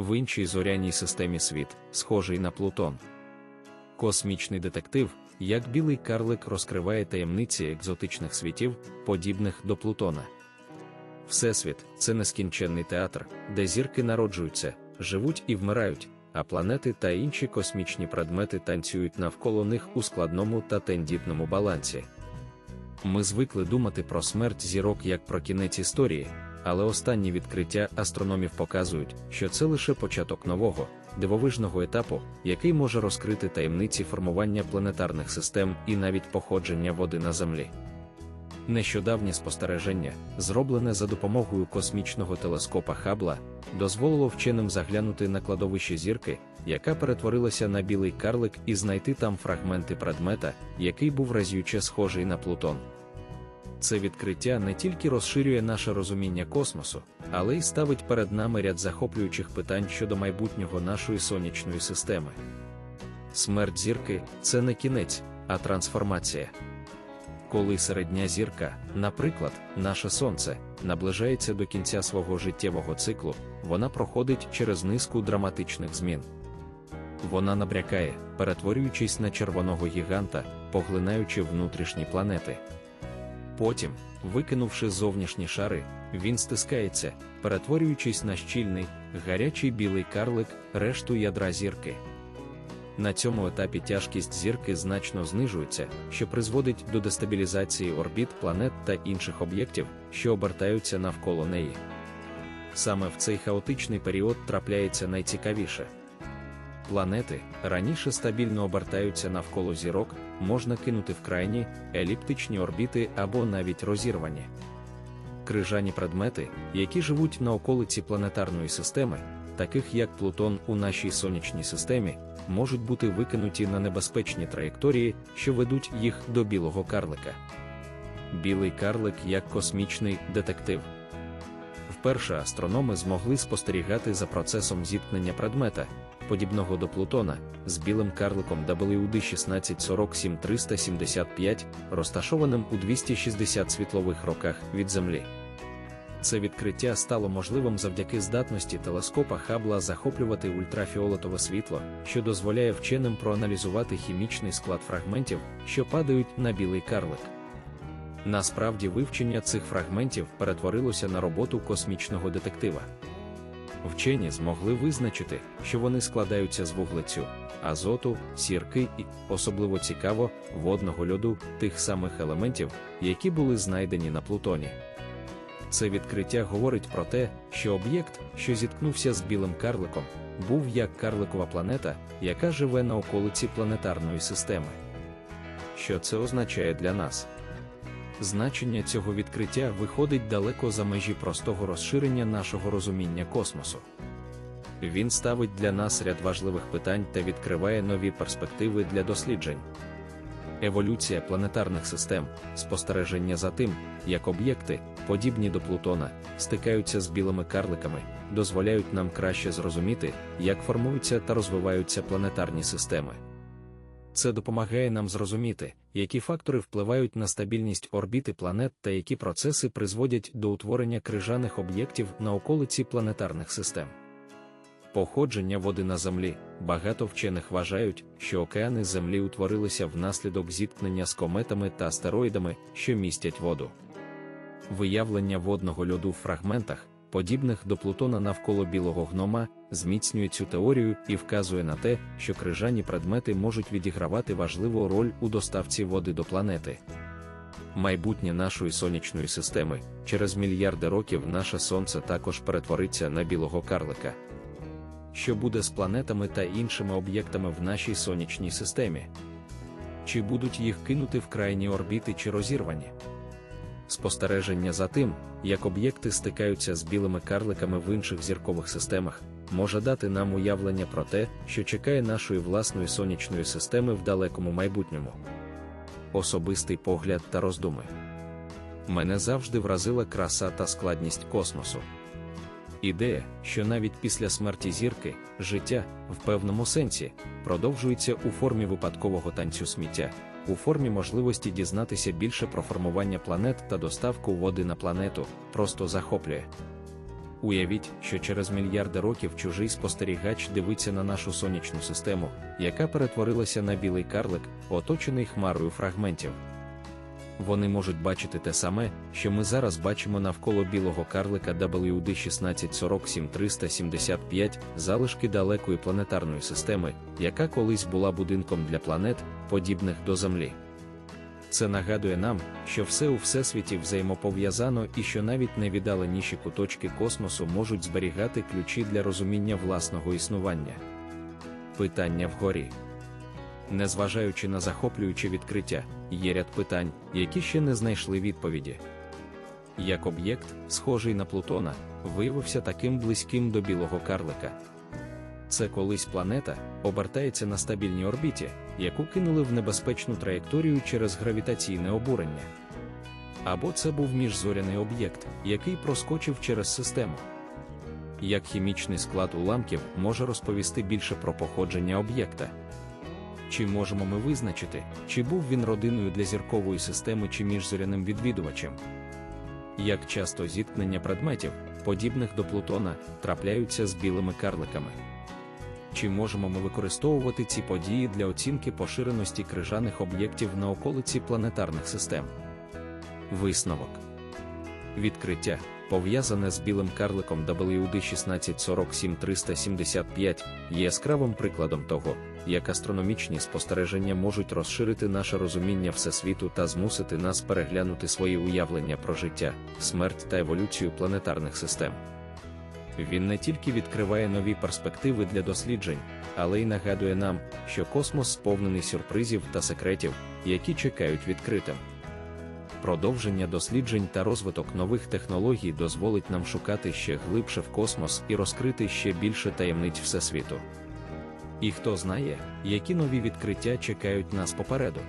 в іншій зоряній системі світ, схожий на Плутон. Космічний детектив, як білий карлик розкриває таємниці екзотичних світів, подібних до Плутона. Всесвіт це нескінченний театр, де зірки народжуються, живуть і вмирають, а планети та інші космічні предмети танцюють навколо них у складному та тендітному балансі. Ми звикли думати про смерть зірок як про кінець історії, але останні відкриття астрономів показують, що це лише початок нового, дивовижного етапу, який може розкрити таємниці формування планетарних систем і навіть походження води на Землі. Нещодавнє спостереження, зроблене за допомогою космічного телескопа Хабла, дозволило вченим заглянути на кладовище зірки, яка перетворилася на білий карлик і знайти там фрагменти предмета, який був разюче схожий на Плутон. Це відкриття не тільки розширює наше розуміння космосу, але й ставить перед нами ряд захоплюючих питань щодо майбутнього нашої сонячної системи. Смерть зірки це не кінець, а трансформація. Коли середня зірка, наприклад, наше Сонце, наближається до кінця свого життєвого циклу, вона проходить через низку драматичних змін. Вона набрякає, перетворюючись на червоного гіганта, поглинаючи внутрішні планети. Потім, викинувши зовнішні шари, він стискається, перетворюючись на щільний, гарячий білий карлик, решту ядра зірки. На цьому етапі тяжкість зірки значно знижується, що призводить до дестабілізації орбіт планет та інших об'єктів, що обертаються навколо неї. Саме в цей хаотичний період трапляється найцікавіше. Планети, раніше стабільно обертаються навколо зірок, можна кинути в крайні, еліптичні орбіти або навіть розірвані. Крижані предмети, які живуть на околиці планетарної системи, таких як Плутон у нашій сонячній системі, можуть бути викинуті на небезпечні траєкторії, що ведуть їх до білого карлика. Білий карлик як космічний детектив. Вперше астрономи змогли спостерігати за процесом зіткнення предмета, подібного до Плутона, з білим карликом WD 1647 375, розташованим у 260 світлових роках від Землі. Це відкриття стало можливим завдяки здатності телескопа Хабла захоплювати ультрафіолетове світло, що дозволяє вченим проаналізувати хімічний склад фрагментів, що падають на білий карлик. Насправді вивчення цих фрагментів перетворилося на роботу космічного детектива. Вчені змогли визначити, що вони складаються з вуглецю, азоту, сірки і, особливо цікаво, водного льоду тих самих елементів, які були знайдені на Плутоні. Це відкриття говорить про те, що об'єкт, що зіткнувся з білим карликом, був як карликова планета, яка живе на околиці планетарної системи. Що це означає для нас? Значення цього відкриття виходить далеко за межі простого розширення нашого розуміння космосу. Він ставить для нас ряд важливих питань та відкриває нові перспективи для досліджень. Еволюція планетарних систем, спостереження за тим, як об'єкти, подібні до Плутона, стикаються з білими карликами, дозволяють нам краще зрозуміти, як формуються та розвиваються планетарні системи. Це допомагає нам зрозуміти, які фактори впливають на стабільність орбіти планет та які процеси призводять до утворення крижаних об'єктів на околиці планетарних систем. Походження води на Землі. Багато вчених вважають, що океани Землі утворилися внаслідок зіткнення з кометами та астероїдами, що містять воду. Виявлення водного льоду в фрагментах, подібних до Плутона навколо білого гнома, зміцнює цю теорію і вказує на те, що крижані предмети можуть відігравати важливу роль у доставці води до планети. Майбутнє нашої сонячної системи через мільярди років наше сонце також перетвориться на білого карлика. Що буде з планетами та іншими об'єктами в нашій сонячній системі? Чи будуть їх кинути в крайні орбіти чи розірвані? Спостереження за тим, як об'єкти стикаються з білими карликами в інших зіркових системах, може дати нам уявлення про те, що чекає нашої власної сонячної системи в далекому майбутньому. Особистий погляд та роздуми. Мене завжди вразила краса та складність космосу. Ідея, що навіть після смерті зірки, життя, в певному сенсі, продовжується у формі випадкового танцю сміття, у формі можливості дізнатися більше про формування планет та доставку води на планету, просто захоплює. Уявіть, що через мільярди років чужий спостерігач дивиться на нашу сонячну систему, яка перетворилася на білий карлик, оточений хмарою фрагментів. Вони можуть бачити те саме, що ми зараз бачимо навколо білого карлика WD 1647375, залишки далекої планетарної системи, яка колись була будинком для планет, подібних до Землі. Це нагадує нам, що все у всесвіті взаємопов'язано і що навіть найвіддаленіші куточки космосу можуть зберігати ключі для розуміння власного існування. Питання вгорі. Незважаючи на захоплююче відкриття, є ряд питань, які ще не знайшли відповіді. Як об'єкт, схожий на Плутона, виявився таким близьким до білого карлика. Це колись планета обертається на стабільній орбіті, яку кинули в небезпечну траєкторію через гравітаційне обурення. Або це був міжзоряний об'єкт, який проскочив через систему. Як хімічний склад уламків може розповісти більше про походження об'єкта? Чи можемо ми визначити, чи був він родиною для зіркової системи чи міжзоряним відвідувачем? Як часто зіткнення предметів, подібних до Плутона, трапляються з білими карликами? Чи можемо ми використовувати ці події для оцінки поширеності крижаних об'єктів на околиці планетарних систем? Висновок відкриття, пов'язане з білим карликом WD 1647375, є яскравим прикладом того, як астрономічні спостереження можуть розширити наше розуміння всесвіту та змусити нас переглянути свої уявлення про життя, смерть та еволюцію планетарних систем. Він не тільки відкриває нові перспективи для досліджень, але й нагадує нам, що космос сповнений сюрпризів та секретів, які чекають відкритим. Продовження досліджень та розвиток нових технологій дозволить нам шукати ще глибше в космос і розкрити ще більше таємниць Всесвіту. І хто знає, які нові відкриття чекають нас попереду.